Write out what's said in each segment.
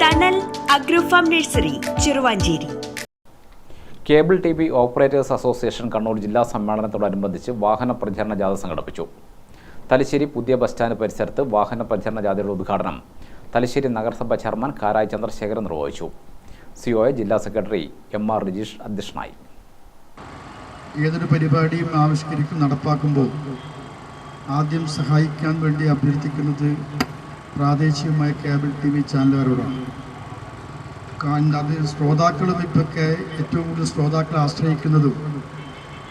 Thanal agro farm nursery Cheruvanchery. Cable T V operators association Kannur ജില്ലാ സമ്മേളനത്തോടനുബന്ധിച്ച് വാഹന പ്രചരണ ജാഥ സംഘടിപ്പിച്ചു. തലശ്ശേരി പുതിയ ബസ് സ്റ്റാൻഡ് പരിസരത്ത് വാഹന പ്രചരണ ജാഥയുടെ ഉദ്ഘാടനം തലശ്ശേരി നഗരസഭ ചെയർമാൻ കാരായി ചന്ദ്രശേഖരൻ നിർവഹിച്ചു. സി ഒ ജില്ലാ സെക്രട്ടറി എം ആർ രജീഷ് അധ്യക്ഷനായി. ഏതൊരു പരിപാടിയും ആവിഷ്കരിക്കും നടപ്പാക്കുമ്പോൾ ആദ്യം സഹായിക്കാൻ വേണ്ടി അഭ്യർത്ഥിക്കുന്നത് പ്രാദേശികമായ കേബിൾ ടി വി ചാനലുകാരോടാണ് കാരണം അത് ശ്രോതാക്കളും ഇപ്പൊക്കെ ഏറ്റവും കൂടുതൽ ശ്രോതാക്കളെ ആശ്രയിക്കുന്നതും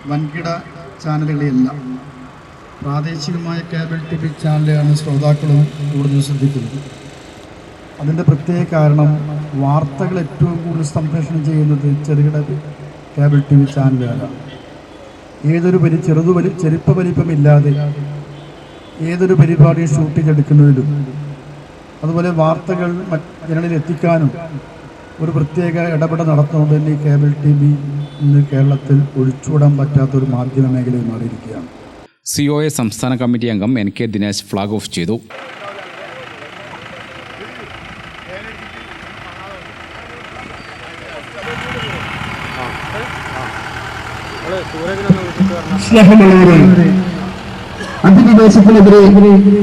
വൻകിട ചാനലുകളെയല്ല പ്രാദേശികമായ കേബിൾ ടി വി ചാനലാണ് ശ്രോതാക്കളും കൂടുതൽ ശ്രദ്ധിക്കുന്നത് അതിന്റെ പ്രത്യേക കാരണം വാർത്തകൾ ഏറ്റവും കൂടുതൽ സംപ്രേഷണം ചെയ്യുന്നത് ചെറുകിട കേബിൾ ടി വി ചാനലുകാരാണ്. ഏതൊരു പരി ചെറുതു വലി ചെരുപ്പ വലിപ്പമില്ലാതെ ഏതൊരു പരിപാടിയും ഷൂട്ട് ചെയ്തെടുക്കുന്നതിലും അതുപോലെ വാർത്തകൾ മറ്റ് ജനങ്ങളിൽ എത്തിക്കാനും ഒരു പ്രത്യേക ഇടപെടൽ നടത്തുന്നത് തന്നെ ഈ കേബിൾ ടി വി ഇന്ന് കേരളത്തിൽ ഒഴിച്ചുവിടാൻ പറ്റാത്ത ഒരു മാധ്യമ മേഖലയിൽ മാറിയിരിക്കുകയാണ്. സി ഒ എ സംസ്ഥാന കമ്മിറ്റി അംഗം N K Dinesh flag off ചെയ്തു. സ്നേഹമുള്ളവരെ അധിനിവേശത്തിനെതിരെ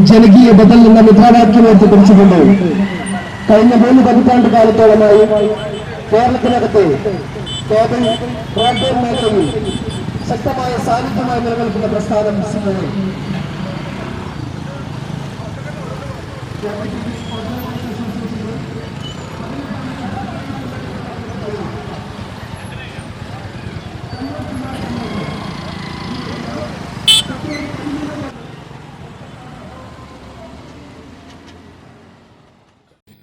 ജനകീയ ബദൽ എന്ന മുദ്രാവാക്യം ഉയർത്തിപ്പിടിച്ചുകൊണ്ട് കഴിഞ്ഞ മൂന്ന് പതിറ്റാണ്ട് കാലത്തോളമായി കേരളത്തിനകത്ത് കേബിൾ ബ്രോഡ്ബാൻഡ് മേഖലയിൽ ശക്തമായ സാന്നിധ്യമായി നിലനിൽക്കുന്ന പ്രസ്ഥാനം സിനിമ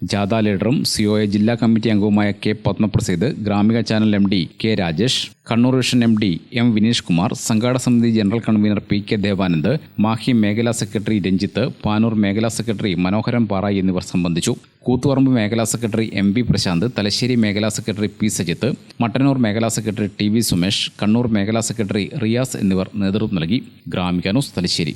ജാഥ ലീഡറും സിഒഎ ജില്ലാ കമ്മിറ്റി അംഗവുമായ K Padmaprasid Gramika channel M D K Rajesh Kannur vision M D M Vineesh Kumar സംഘാടക സമിതി general convener P K Devanand Mahe മേഖലാ സെക്രട്ടറി രഞ്ജിത്ത് പാനൂർ മേഖലാ സെക്രട്ടറി മനോഹരൻ പാറ എന്നിവർ സംബന്ധിച്ചു. കൂത്തുപറമ്പ് മേഖലാ secretary M P Prasanth Thalassery മേഖലാ സെക്രട്ടറി പി സജിത്ത് മട്ടന്നൂർ മേഖലാ secretary T V Sumesh Kannur മേഖലാ സെക്രട്ടറി റിയാസ് എന്നിവർ നേതൃത്വം നൽകി. ഗ്രാമിക ന്യൂസ് തലശ്ശേരി.